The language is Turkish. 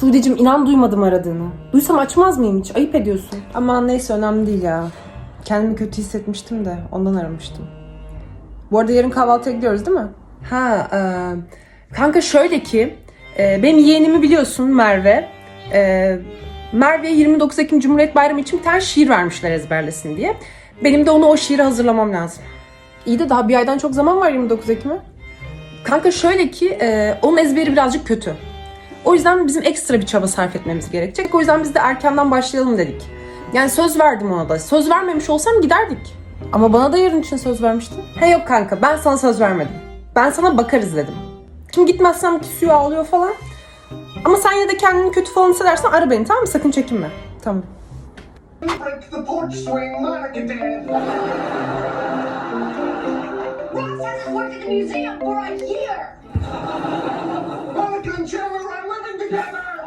Sude'cim inan duymadım aradığını. Duysam açmaz mıyım hiç? Ayıp ediyorsun. Aman neyse önemli değil ya. Kendimi kötü hissetmiştim de ondan aramıştım. Bu arada yarın kahvaltıya gidiyoruz değil mi? Ha, e, kanka şöyle ki, e, benim yeğenimi biliyorsun Merve. E, Merve'ye 29 Ekim Cumhuriyet Bayramı için bir tane şiir vermişler ezberlesin diye. Benim de onu o şiiri hazırlamam lazım. İyi de daha bir aydan çok zaman var 29 Ekim'e. Kanka şöyle ki, e, onun ezberi birazcık kötü. O yüzden bizim ekstra bir çaba sarf etmemiz gerekecek. O yüzden biz de erkenden başlayalım dedik. Yani söz verdim ona da. Söz vermemiş olsam giderdik. Ama bana da yarın için söz vermiştin. He yok kanka ben sana söz vermedim. Ben sana bakarız dedim. Şimdi gitmezsem küsüyor ağlıyor falan. Ama sen yine de kendini kötü falan hissedersen ara beni tamam mı? Sakın çekinme. Tamam. Ross hasn't worked at the museum for a year! Monica